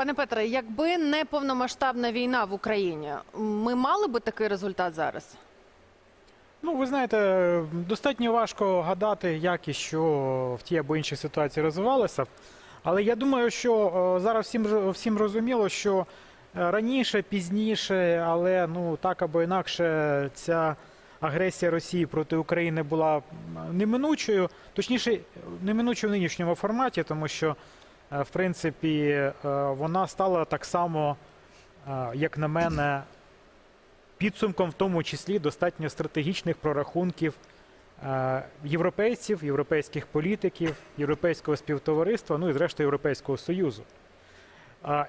Пане Петре, якби не повномасштабна війна в Україні, ми мали би такий результат зараз? Ну, ви знаєте, достатньо важко гадати, як і що в тій або іншій ситуації розвивалося. Але я думаю, що е, зараз всім всім розуміло, що е, раніше, пізніше, але ну так або інакше, ця агресія Росії проти України була неминучою, точніше, неминучою в нинішньому форматі, тому що, в принципі, е, вона стала так само, е, як на мене, підсумком, в тому числі достатньо стратегічних прорахунків е, європейців, європейських політиків, європейського співтовариства, ну і зрештою Європейського Союзу.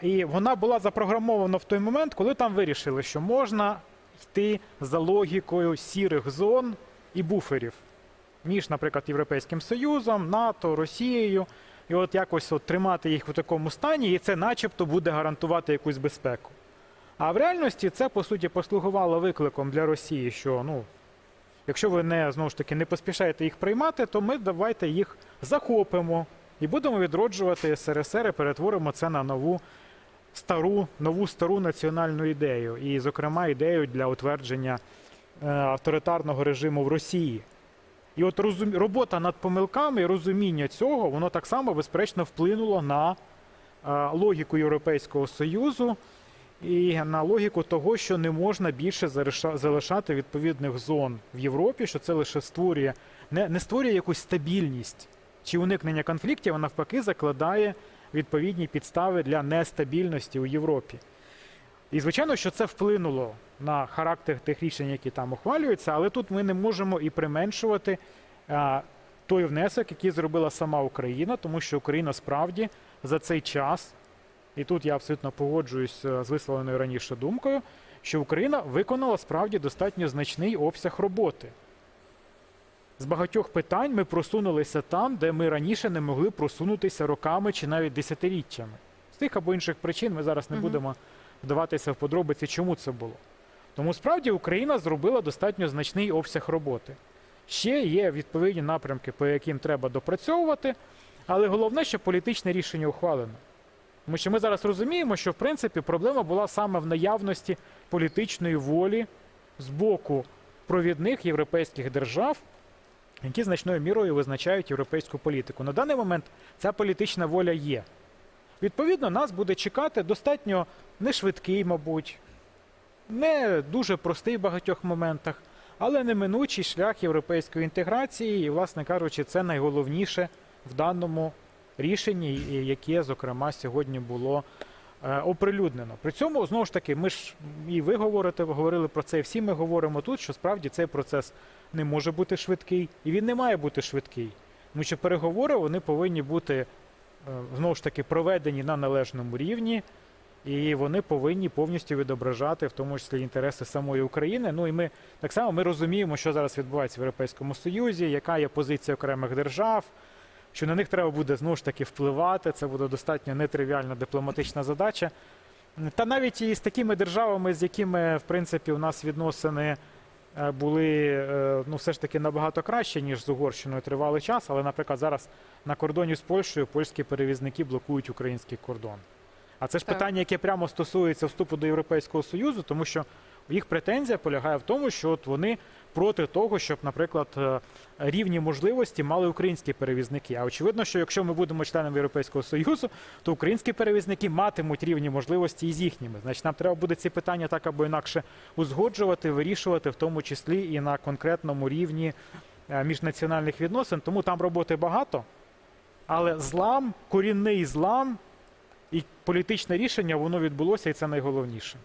І вона була запрограмована в той момент, коли там вирішили, що можна йти за логікою сірих зон і буферів між, наприклад, Європейським Союзом, НАТО, Росією. І от якось от тримати їх в такому стані, і це начебто буде гарантувати якусь безпеку. А в реальності це по суті послугувало викликом для Росії, що ну, якщо ви не знову ж таки не поспішаєте їх приймати, то ми давайте їх захопимо і будемо відроджувати СРСР і перетворимо це на нову стару, нову стару національну ідею, і, зокрема, ідею для утвердження е, авторитарного режиму в Росії. І от розум... робота над помилками розуміння цього, воно так само безперечно вплинуло на е, логіку Європейського Союзу і на логіку того, що не можна більше залишати відповідних зон в Європі, що це лише створює не, не створює якусь стабільність чи уникнення конфліктів, а навпаки закладає відповідні підстави для нестабільності у Європі. І звичайно, що це вплинуло на характер тих рішень, які там ухвалюються, але тут ми не можемо і применшувати а, той внесок, який зробила сама Україна, тому що Україна справді за цей час, і тут я абсолютно погоджуюсь е, з висловленою раніше думкою, що Україна виконала справді достатньо значний обсяг роботи. З багатьох питань ми просунулися там, де ми раніше не могли просунутися роками чи навіть десятиріччями. З тих або інших причин ми зараз не Мгм. будемо вдаватися в подробиці, чому це було. Тому справді Україна зробила достатньо значний обсяг роботи. Ще є відповідні напрямки, по яким треба допрацьовувати, але головне, що політичне рішення ухвалено. Тому що ми зараз розуміємо, що в принципі проблема була саме в наявності політичної волі з боку провідних європейських держав, які значною мірою визначають європейську політику. На даний момент ця політична воля є. Відповідно, нас буде чекати достатньо нешвидкий, мабуть, не дуже простий в багатьох моментах, але неминучий шлях європейської інтеграції. І, власне кажучи, це найголовніше в даному рішенні, яке, зокрема, сьогодні було е, оприлюднено. При цьому, знову ж таки, ми ж і ви говорите, ви говорили про це, і всі ми говоримо тут, що справді цей процес не може бути швидкий, і він не має бути швидкий. Тому що переговори вони повинні бути знову ж таки проведені на належному рівні, і вони повинні повністю відображати, в тому числі інтереси самої України. Ну і ми так само ми розуміємо, що зараз відбувається в Європейському Союзі, яка є позиція окремих держав, що на них треба буде знову ж таки впливати. Це буде достатньо нетривіальна дипломатична задача. Та навіть і з такими державами, з якими в принципі у нас відносини е, були е, ну, все ж таки набагато краще, ніж з Угорщиною тривалий час. Але, наприклад, зараз на кордоні з Польщею польські перевізники блокують український кордон. А це ж Так. питання, яке прямо стосується вступу до Європейського Союзу, тому що їх претензія полягає в тому, що от вони проти того, щоб, наприклад, е, рівні можливості мали українські перевізники. А очевидно, що якщо ми будемо членами Європейського Союзу, то українські перевізники матимуть рівні можливості і з їхніми. Значить, нам треба буде ці питання так або інакше узгоджувати, вирішувати, в тому числі і на конкретному рівні е, міжнаціональних відносин. Тому там роботи багато. Але злам, корінний злам і політичне рішення, воно відбулося, і це найголовніше.